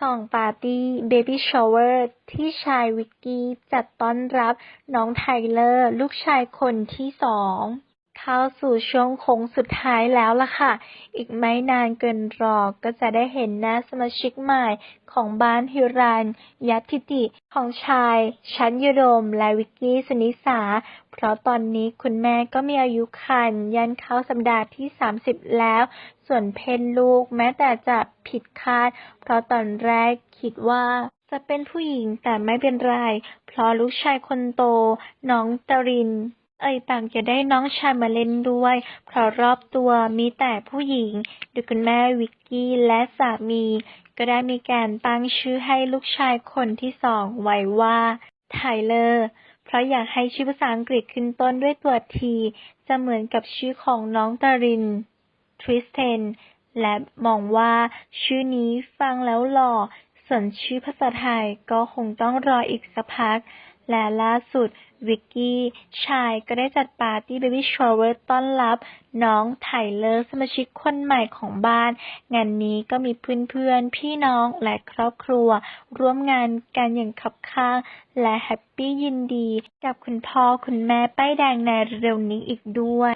ส่องปาร์ตี้เบบี้ชาวเวอร์ที่ชายวิกกี้จัดต้อนรับน้องไทเลอร์ ลูกชายคนที่สอง เข้าสู่ช่วงโค้งสุดท้ายแล้วล่ะค่ะ อีกไม่นานเกินรอ ก็จะได้เห็นหน้าสมาชิกใหม่ของบ้านฮิรัน ยัตทิติ ของชาย ชั้นยุโรมและวิกกี้สุนิสา เพราะตอนนี้คุณแม่ก็มีอายุครรภ์ยันเข้าสัปดาห์ที่ 30 แล้ว ส่วนเพศลูกแม้แต่จะผิดคาด เพราะตอนแรกคิดว่าจะเป็นผู้หญิงแต่ไม่เป็นไร เพราะลูกชายคนโต น้องตริน เอ่ยปากจะได้น้องชายมาเล่นด้วย เพราะรอบตัวมีแต่ผู้หญิง โดยคุณแม่วิกกี้และสามี ก็ได้มีการตั้งชื่อให้ลูกชายคนที่สองไว้ว่าไทเลอร์ เพราะอยากให้ชื่อภาษาอังกฤษขึ้นต้นด้วยตัวทีจะเหมือนกับชื่อของน้องตาริน ทริสเทน และมองว่าชื่อนี้ฟังแล้วหล่อ ส่วนชื่อภาษาไทยก็คงต้องรออีกสักพัก และล่าสุดวิกกี้ชายก็ได้จัดปาร์ตี้เบบี้ช o เวอร์ต้อนรับน้องไทเลอร์สมาชิกคนใหม่ของบ้าน งานนี้ก็มีเพื่อนๆ พี่น้องและครอบครัว ร่วมงานกันอย่างคับข้าง และแฮปปี้ยินดี กับคุณพ่อคุณแม่ป้ายแดงในเร็วนี้อีกด้วย